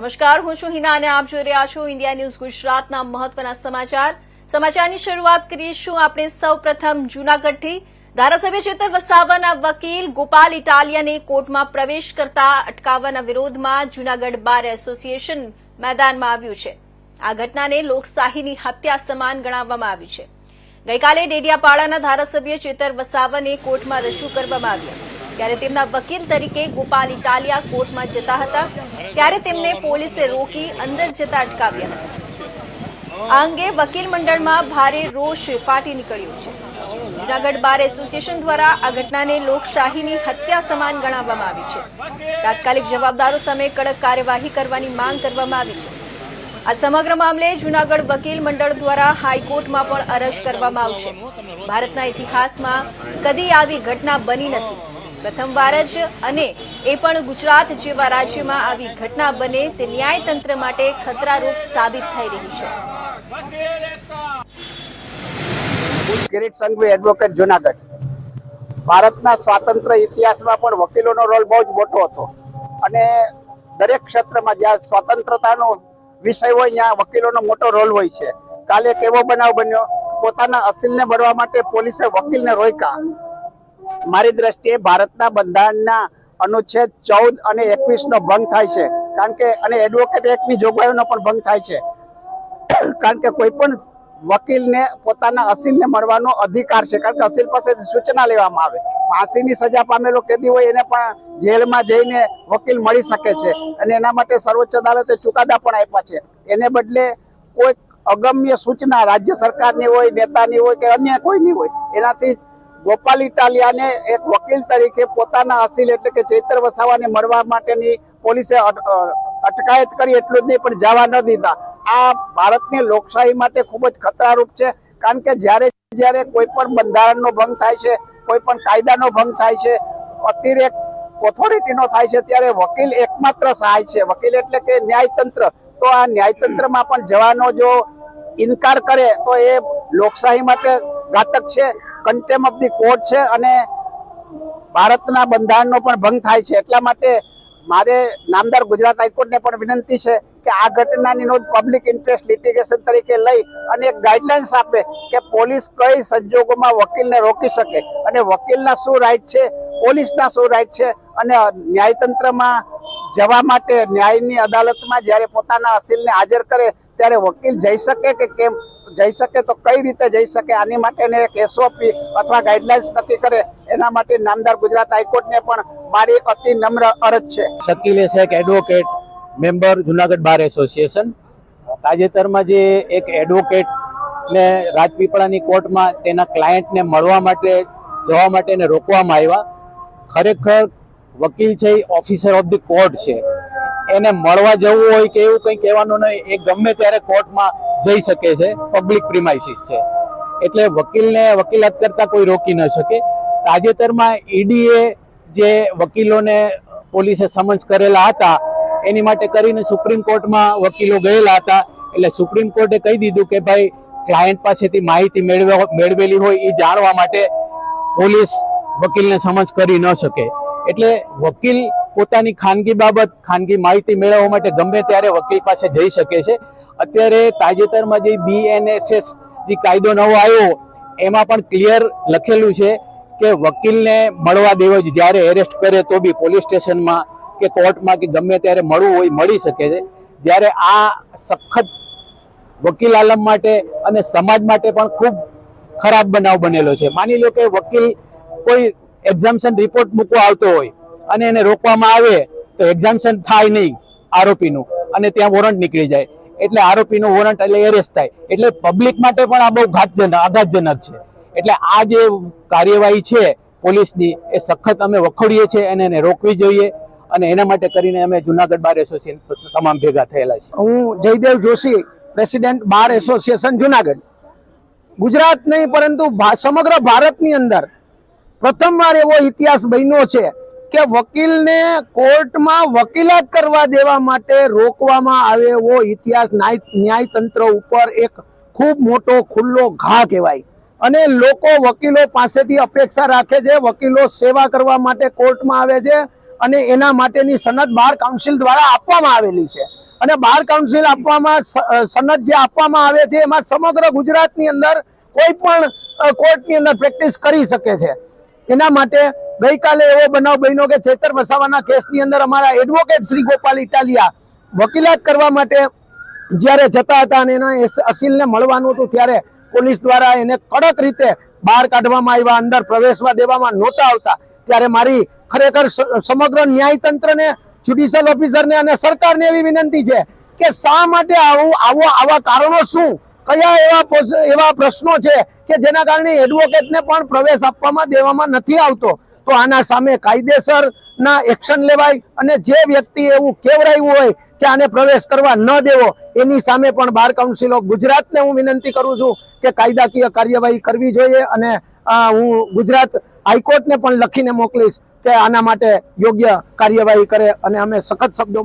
નમસ્કાર, હું છું હિના અને આપ જોઈ રહ્યા છો ઇન્ડિયા ન્યૂઝ ગુજરાતના મહત્વના સમાચાર. સમાચારની શરૂઆત કરીશું આપણે સૌ પ્રથમ જૂનાગઢથી. ધારાસભ્ય ચેતર વસાવાના વકીલ ગોપાલ ઇટાલિયાને કોર્ટમાં પ્રવેશ કરતા અટકાવવાના વિરોધમાં જૂનાગઢ બાર એસોસિએશન મેદાનમાં આવ્યું છે. આ ઘટનાને લોકશાહીની હત્યા સમાન ગણાવવામાં આવી છે. ગઈકાલે ડેડિયાપાડાના ધારાસભ્ય ચેતર વસાવાને કોર્ટમાં રજૂ કરવામાં આવ્યા. ત્યારે તેમના વકીલ તરીકે ગોપાલ ઇટાલિયા કોર્ટમાં જતા હતા. ત્યારે તેમને પોલીસે રોકી અંદર જતા અટકાવ્યા હતા. આ અંગે વકીલ મંડળમાં ભારે રોષ ફાટી નીકળ્યો છે. જૂનાગઢ બાર એસોસિએશન દ્વારા આ ઘટનાને લોકશાહીની હત્યા સમાન ગણાવવામાં આવી છે. તાત્કાલિક જવાબદારો સામે કડક કાર્યવાહી કરવાની માંગ કરવામાં આવી છે. આ સમગ્ર મામલે જૂનાગઢ વકીલ મંડળ દ્વારા હાઈકોર્ટમાં પણ અરજ કરવામાં આવશે. ભારતના ઇતિહાસમાં કદી આવી ઘટના બની નથી. પ્રથમવાર જ અને એ પણ ગુજરાત જેવા રાજ્યમાં આવી ઘટના બને તે ન્યાયતંત્ર માટે ખતરારૂપ સાબિત થઈ રહી છે. જુનાગઢ. ભારતના સ્વાતંત્ર્ય ઇતિહાસમાં પણ વકીલોનો રોલ બહુ જ મોટો હતો. અને દરેક ક્ષેત્રમાં જ્યાં સ્વતંત્રતાનો વિષય હોય, ત્યાં વકીલોનો મોટો રોલ હોય છે. કાલે કેવો બનાવ બન્યો, પોતાના અસીલને મળવા માટે પોલીસે વકીલને રોક્યા. મારી દ્રષ્ટિએ ભારતના બંધારણના અનુચ્છેદ ચૌદ અને એકવીસ નો ભંગ થાય છે. કારણ કે, અને એડવોકેટ એક્ટની જોગવાઈઓનો પણ ભંગ થાય છે. કારણ કે કોઈ પણ વકીલને પોતાના અસીલને મળવાનો અધિકાર છે. કારણ કે અસીલ પાસેથી સૂચના લેવામાં આવે. ફાંસીની સજા પામેલો કેદી હોય એને પણ જેલમાં જઈને વકીલ મળી શકે છે. અને એના માટે સર્વોચ્ચ અદાલતે ચુકાદા પણ આપ્યા છે. એને બદલે કોઈ અગમ્ય સૂચના રાજ્ય સરકારની હોય, નેતાની હોય કે અન્ય કોઈની હોય, એનાથી ગોપાલ ઇટાલિયાને એક વકીલ તરીકે પોતાના અસીલ એટલે કે ચૈતર વસાવાને મળવા માટેની પોલીસે અટકાયત કરી એટલું જ નહીં, પણ જવા ન દીધા. આ ભારતની લોકશાહી માટે ખૂબ જ ખતરારૂપ છે, કારણ કે જ્યારે જ્યારે કોઈ પણ બંધારણનો ભંગ થાય છે કોઈ પણ કાયદાનો ભંગ થાય છે અતિરેક ઓથોરિટીનો થાય છે, ત્યારે વકીલ એકમાત્ર સહાય છે. વકીલ એટલે કે ન્યાયતંત્ર. તો આ ન્યાયતંત્રમાં પણ જવાનો જો ઇનકાર કરે તો એ લોકશાહી માટે ઘાતક છે કન્ટેમ ઓફ ધી કોર્ટ છે અને ભારતના બંધારણનો પણ ભંગ થાય છે. એટલા માટે મારે નામદાર ગુજરાત હાઈકોર્ટને પણ વિનંતી છે કે આ ઘટનાની નોંધ પબ્લિક ઇન્ટરેસ્ટ લિટિગેશન તરીકે લઈ અને એક ગાઈડલાઇન્સ આપે કે પોલીસ કઈ સંજોગોમાં વકીલને રોકી શકે અને વકીલના શું રાઈટ છે, પોલીસના શું રાઈટ છે અને ન્યાયતંત્રમાં જવા માટે ન્યાયની અદાલતમાં જ્યારે પોતાના અસીલને હાજર કરે ત્યારે વકીલ જઈ શકે કે કેમ? જઈ શકે તો કઈ રીતે જઈ શકે આની માટેને એક એસઓપી અથવા ગાઈડલાઇન્સ નક્કી કરે એના માટે નામદાર ગુજરાત હાઈકોર્ટને પણ મારી અતિ નમ્ર અરજ છે. Shakil Shaikh advocate member Junagadh bar association તાજેતરમાં જે એક એડવોકેટ ને રાજપીપળાની કોર્ટમાં તેના ક્લાયન્ટને મળવા માટે, જવા માટે એને રોકવામાં આવ્યા. ખરેખર વકીલ છે એ ઓફિસર ઓફ ધી કોર્ટ છે. એને મળવા જવું હોય કે એવું કંઈ કહેવાનું નહીં, એ ગમે ત્યારે કોર્ટમાં જઈ શકે છે પબ્લિક પ્રિમાઇસીસ છે. એટલે વકીલને વકીલાત કરતા કોઈ રોકી ન શકે. તાજેતરમાં ઈડીએ જે વકીલોને પોલીસે સમન્સ કરેલા હતા, એની માટે કરીને સુપ્રીમ કોર્ટમાં વકીલો ગયેલા હતા. એટલે સુપ્રીમ કોર્ટે કહી દીધું કે ભાઈ ક્લાયન્ટ પાસેથી માહિતી મેળવે, મેળવેલી હોય એ જાણવા માટે પોલીસ વકીલને સમન્સ કરી ન શકે. એટલે વકીલ પોતાની ખાનગી બાબત, ખાનગી માહિતી મેળવવા માટે ગમે ત્યારે વકીલ પાસે જઈ શકે છે. અત્યારે તાજેતરમાં જે બીએનએસએસ જે કાયદો નવો આવ્યો, એમાં પણ ક્લિયર લખેલું છે કે વકીલને મળવા દેવો જ, જ્યારે એરેસ્ટ કરે તો બી પોલીસ સ્ટેશનમાં કે કોર્ટમાં કે ગમે ત્યારે મળવું હોય, મળી શકે છે. જ્યારે આ સખત વકીલ આલમ માટે અને સમાજ માટે પણ ખૂબ ખરાબ બનાવ બનેલો છે. માની લો કે વકીલ કોઈ એક્ઝામ્શન રિપોર્ટ મૂકવા આવતો હોય અને એને રોકવામાં આવે તો એક્ઝામ્શન થાય નહીં આરોપીનું. અને ત્યાં વોરંટ નીકળી જાય. એટલે આરોપીનું વોરંટ એટલે એરેસ્ટ થાય. એટલે પબ્લિક માટે પણ આ બહુ ઘાતજનક, આઘાતજનક છે. એટલે આ જે કાર્યવાહી છે પોલીસની, એ સખત અમે વખોડીએ છીએ અને એને રોકવી જોઈએ. અને એના માટે કરીને અમે જુનાગઢ બાર એસોસિએશન તમામ ભેગા થયેલા છે હું Jaydev Joshi president bar association Junagadh. Gujarat નહીં, પરંતુ સમગ્ર ભારતની અંદર પ્રથમવાર એવો ઇતિહાસ બન્યો છે કે વકીલને કોર્ટમાં વકીલાત કરવા દેવા માટે રોકવામાં આવે એવો ઇતિહાસ ન્યાય ન્યાયતંત્ર ઉપર એક ખૂબ મોટો ખુલ્લો ઘા કહેવાય. અને લોકો વકીલો પાસેથી અપેક્ષા રાખે છે, વકીલો સેવા કરવા માટે કોર્ટમાં આવે છે અને એના માટેની સનદ બાર કાઉન્સિલ દ્વારા આપવામાં આવેલી છે. અને બાર કાઉન્સિલ આપવામાં સનદ જે આપવામાં આવે છે, એમાં સમગ્ર ગુજરાતની અંદર કોઈ પણ કોર્ટની અંદર પ્રેક્ટિસ કરી શકે છે. એના માટે ગઈકાલે એવો બનાવ બન્યો કે ચેતર વસાવાના કેસની અંદર અમારા એડવોકેટ શ્રી ગોપાલ ઇટાલિયા વકીલાત કરવા માટે જ્યારે જતા હતા અને એના અસીલને મળવાનું હતું ત્યારે પોલીસ દ્વારા એને કડક રીતે બહાર કાઢવામાં આવ્યા, અંદર પ્રવેશવા દેવામાં નહોતા આવતા. ત્યારે મારી ખરેખર સમગ્ર ન્યાયતંત્રને જ્યુડિશિયલ ઓફિસરને અને સરકારને એવી વિનંતી છે કે શા માટે આવું આવો આવા કારણો શું? કયા એવા એવા પ્રશ્નો છે કે જેના કારણે એડવોકેટને પણ પ્રવેશ આપવામાં દેવામાં નથી આવતો? તો આના સામે કાયદેસરના એક્શન લેવાય અને જે વ્યક્તિ એવું કેવરાયું હોય કે આને પ્રવેશ કરવા ન દેવો, એની સામે પણ બાર કાઉન્સિલ ઓફ ગુજરાતને હું વિનંતી કરું છું કે કાયદાકીય કાર્યવાહી કરવી જોઈએ અને હું ગુજરાત હાઈકોર્ટને પણ લખીને મોકલીશ કે આના માટે યોગ્ય કાર્યવાહી કરે અને અમે સખત શબ્દો